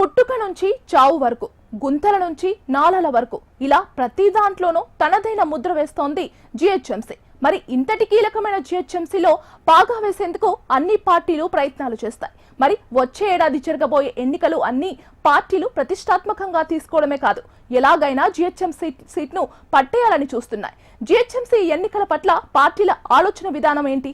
పుట్టుక నుంచి చావు వరకు గుంతల నుంచి నాలల వరకు ఇలా ప్రతి దాంట్లోనూ తనదైన ముద్ర వేస్తోంది జిహెచ్ఎంసీ. మరి ఇంతటి కీలకమైన జిహెచ్ఎంసీలో పాగా వేసేందుకు అన్ని పార్టీలు ప్రయత్నాలు చేస్తాయి. మరి వచ్చే ఏడాది జరగబోయే ఎన్నికలు అన్ని పార్టీలు ప్రతిష్టాత్మకంగా తీసుకోవడమే కాదు ఎలాగైనా జిహెచ్ఎంసీ సీట్ను పట్టేయాలని చూస్తున్నాయి. జిహెచ్ఎంసీ ఎన్నికల పట్ల పార్టీల ఆలోచన విధానం ఏంటి?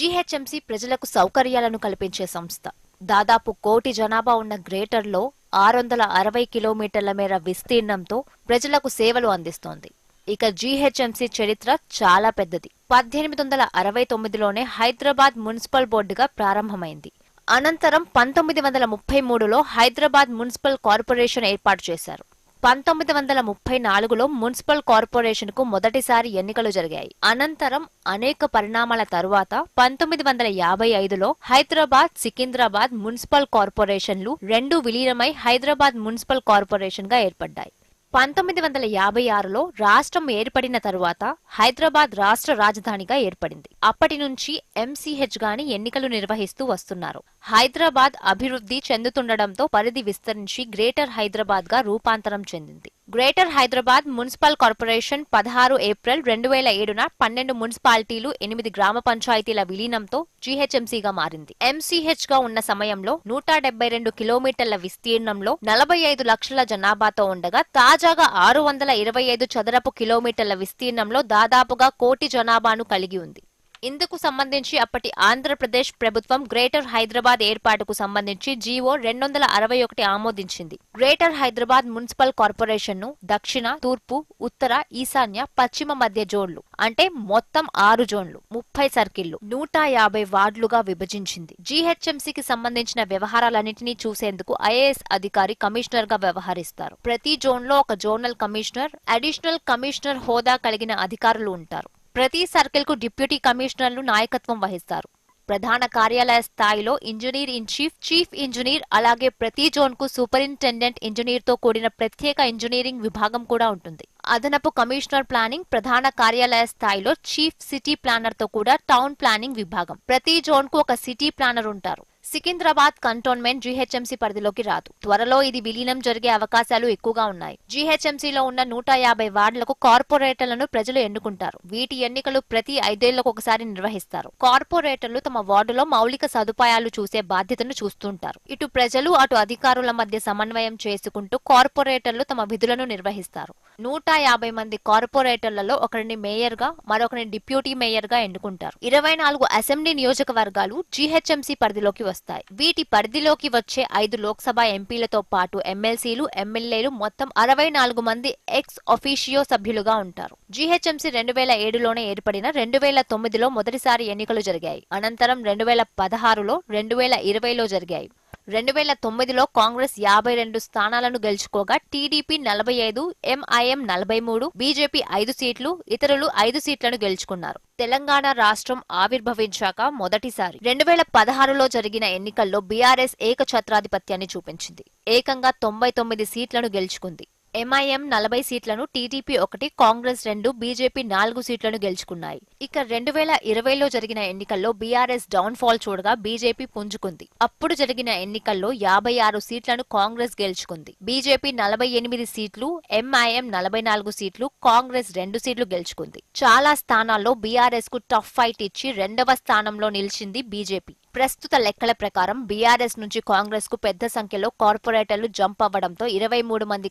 జీహెచ్ఎంసీ ప్రజలకు సౌకర్యాలను కల్పించే సంస్థ. దాదాపు కోటి జనాభా ఉన్న గ్రేటర్లో ఆరు వందల అరవై కిలోమీటర్ల మేర విస్తీర్ణంతో ప్రజలకు సేవలు అందిస్తోంది. ఇక జీహెచ్ఎంసీ చరిత్ర చాలా పెద్దది. పద్దెనిమిది వందల అరవై తొమ్మిదిలోనే హైదరాబాద్ మున్సిపల్ బోర్డుగా ప్రారంభమైంది. అనంతరం పంతొమ్మిది వందల ముప్పై మూడులో హైదరాబాద్ మున్సిపల్ కార్పొరేషన్ ఏర్పాటు చేశారు. పంతొమ్మిది వందల ముప్పై నాలుగులో మున్సిపల్ కార్పొరేషన్కు మొదటిసారి ఎన్నికలు జరిగాయి. అనంతరం అనేక పరిణామాల తరువాత పంతొమ్మిది వందల యాభై ఐదులో హైదరాబాద్ సికింద్రాబాద్ మున్సిపల్ కార్పొరేషన్లు రెండు విలీనమై హైదరాబాద్ మున్సిపల్ కార్పొరేషన్గా ఏర్పడ్డాయి. పంతొమ్మిది వందల యాభై ఆరులో రాష్ట్రం ఏర్పడిన తరువాత హైదరాబాద్ రాష్ట్ర రాజధానిగా ఏర్పడింది. అప్పటి నుంచి ఎంసీహెచ్ గాని ఎన్నికలు నిర్వహిస్తూ వస్తున్నారు. హైదరాబాద్ అభివృద్ధి చెందుతుండడంతో పరిధి విస్తరించి గ్రేటర్ హైదరాబాద్గా రూపాంతరం చెందింది. గ్రేటర్ హైదరాబాద్ మున్సిపల్ కార్పొరేషన్ పదహారు ఏప్రిల్ రెండు వేల ఏడున పన్నెండు మున్సిపాలిటీలు ఎనిమిది గ్రామ పంచాయతీల విలీనంతో జీహెచ్ఎంసీగా మారింది. ఎంసీహెచ్గా ఉన్న సమయంలో నూట డెబ్బై రెండు కిలోమీటర్ల విస్తీర్ణంలో నలభై ఐదు లక్షల జనాభాతో ఉండగా తాజాగా ఆరు వందల ఇరవై ఐదు చదరపు కిలోమీటర్ల విస్తీర్ణంలో దాదాపుగా కోటి జనాభాను కలిగి ఉంది. ఇందుకు సంబంధించి అప్పటి ఆంధ్రప్రదేశ్ ప్రభుత్వం గ్రేటర్ హైదరాబాద్ ఏర్పాటుకు సంబంధించి జీవో రెండు వందల అరవై ఒకటి ఆమోదించింది. గ్రేటర్ హైదరాబాద్ మున్సిపల్ కార్పొరేషన్ను దక్షిణ తూర్పు ఉత్తర ఈశాన్య పశ్చిమ మధ్య జోన్లు అంటే మొత్తం ఆరు జోన్లు ముప్పై సర్కిళ్ళు నూట యాభై వార్డులుగా విభజించింది. జీహెచ్ఎంసీకి సంబంధించిన వ్యవహారాలన్నింటినీ చూసేందుకు ఐఏఎస్ అధికారి కమిషనర్గా వ్యవహరిస్తారు. ప్రతి జోన్లో ఒక జోనల్ కమిషనర్ అడిషనల్ కమిషనర్ హోదా కలిగిన అధికారులు ఉంటారు. ప్రతి సర్కిల్కు డిప్యూటీ కమిషనర్లు నాయకత్వం వహిస్తారు. ప్రధాన కార్యాలయ స్థాయిలో engineer in chief chief engineer అలాగే ప్రతి జోన్కు సూపరింటెండెంట్ ఇంజనీర్తో కూడిన ప్రత్యేక ఇంజనీరింగ్ విభాగం కూడా ఉంటుంది. అదనపు కమిషనర్ ప్లానింగ్ ప్రధాన కార్యాలయ స్థాయిలో చీఫ్ సిటీ ప్లానర్తో కూడా టౌన్ ప్లానింగ్ విభాగం. ప్రతి జోన్కు ఒక సిటీ ప్లానర్ ఉంటారు. సికింద్రాబాద్ కంటోన్మెంట్ జీహెచ్ఎంసీ పరిధిలోకి రాదు. త్వరలో ఇది విలీనం జరిగే అవకాశాలు ఎక్కువగా ఉన్నాయి. జీహెచ్ఎంసీలో ఉన్న నూట యాభై వార్డులకు కార్పొరేటర్లను ప్రజలు ఎన్నుకుంటారు. వీటి ఎన్నికలు ప్రతి ఐదేళ్ళకు ఒకసారి నిర్వహిస్తారు. కార్పొరేటర్లు తమ వార్డులో మౌలిక సదుపాయాలు చూసే బాధ్యతను చూస్తుంటారు. ఇటు ప్రజలు అటు అధికారుల మధ్య సమన్వయం చేసుకుంటూ కార్పొరేటర్లు తమ విధులను నిర్వహిస్తారు. నూట యాభై మంది కార్పొరేటర్లలో ఒకరిని మేయర్గా మరొకరిని డిప్యూటీ మేయర్గా ఎన్నుకుంటారు. ఇరవై నాలుగు అసెంబ్లీ నియోజకవర్గాలు జీహెచ్ఎంసీ పరిధిలోకి వస్తాయి. వీటి పరిధిలోకి వచ్చే ఐదు లోక్సభ ఎంపీలతో పాటు ఎమ్మెల్సీలు ఎమ్మెల్యేలు మొత్తం అరవై నాలుగు మంది ఎక్స్ ఒఫీషియో సభ్యులుగా ఉంటారు. జీహెచ్ఎంసీ రెండు వేల ఏడులోనే ఏర్పడిన రెండు వేల తొమ్మిదిలో మొదటిసారి ఎన్నికలు జరిగాయి. అనంతరం రెండు వేల పదహారులో రెండు వేల ఇరవైలో జరిగాయి. రెండు వేల తొమ్మిదిలో కాంగ్రెస్ యాభై రెండు స్థానాలను గెలుచుకోగా టీడీపీ నలభై ఐదు ఎంఐఎం నలభై మూడు బీజేపీ ఐదు సీట్లు ఇతరులు ఐదు సీట్లను గెలుచుకున్నారు. తెలంగాణ రాష్ట్రం ఆవిర్భవించాక మొదటిసారి. రెండు వేల పదహారులో జరిగిన ఎన్నికల్లో బీఆర్ఎస్ ఏకఛత్రాధిపత్యాన్ని చూపించింది. ఏకంగా తొంభై తొమ్మిది సీట్లను గెలుచుకుంది. ఎంఐఎం నలభై సీట్లను టీడీపీ ఒకటి కాంగ్రెస్ రెండు బీజేపీ నాలుగు సీట్లను గెలుచుకున్నాయి. ఇక రెండు వేల ఇరవైలో జరిగిన ఎన్నికల్లో బీఆర్ఎస్ డౌన్ ఫాల్ చూడగా బీజేపీ పుంజుకుంది. అప్పుడు జరిగిన ఎన్నికల్లో యాభై ఆరు సీట్లను కాంగ్రెస్ గెలుచుకుంది. బీజేపీ నలభై ఎనిమిది సీట్లు ఎంఐఎం నలభై నాలుగు సీట్లు కాంగ్రెస్ రెండు సీట్లు గెలుచుకుంది. చాలా స్థానాల్లో బీఆర్ఎస్కు టఫ్ ఫైట్ ఇచ్చి రెండవ స్థానంలో నిలిచింది బీజేపీ ప్రస్తుత లెక్కల ప్రకారం బీఆర్ఎస్ నుంచి కాంగ్రెస్కు పెద్ద సంఖ్యలో కార్పొరేటర్లు జంప్ అవ్వడంతో ఇరవై మూడు మంది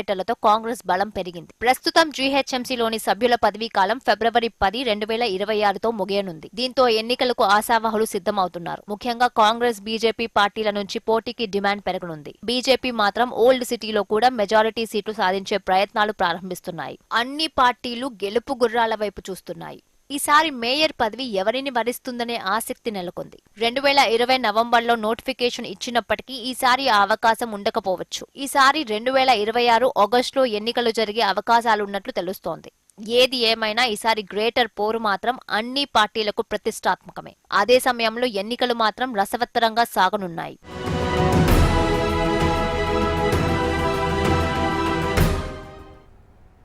కార్పొరేటర్లతో కాంగ్రెస్ బలం పెరిగింది. ప్రస్తుతం జీహెచ్ఎంసీలోని సభ్యుల పదవీ కాలం ఫిబ్రవరి పది రెండు వేల ఇరవై ఆరుతో ముగియనుంది. దీంతో ఎన్నికలకు ఆశావహులు సిద్ధమవుతున్నారు. ముఖ్యంగా కాంగ్రెస్ బీజేపీ పార్టీల నుంచి పోటీకి డిమాండ్ పెరగనుంది. బీజేపీ మాత్రం ఓల్డ్ సిటీలో కూడా మెజారిటీ సీట్లు సాధించే ప్రయత్నాలు ప్రారంభిస్తున్నాయి. అన్ని పార్టీలు గెలుపు గుర్రాల వైపు చూస్తున్నాయి. ఈసారి మేయర్ పదవి ఎవరిని వరిస్తుందనే ఆసక్తి నెలకొంది. రెండు వేల ఇరవై నవంబర్లో నోటిఫికేషన్ ఇచ్చినప్పటికీ ఈసారి ఆ అవకాశం ఉండకపోవచ్చు. ఈసారి రెండు వేల ఇరవై ఆరు ఆగస్టులో ఎన్నికలు జరిగే అవకాశాలున్నట్లు తెలుస్తోంది. ఏది ఏమైనా ఈసారి గ్రేటర్ పోరు మాత్రం అన్ని పార్టీలకు ప్రతిష్టాత్మకమే. అదే సమయంలో ఎన్నికలు మాత్రం రసవత్తరంగా సాగనున్నాయి.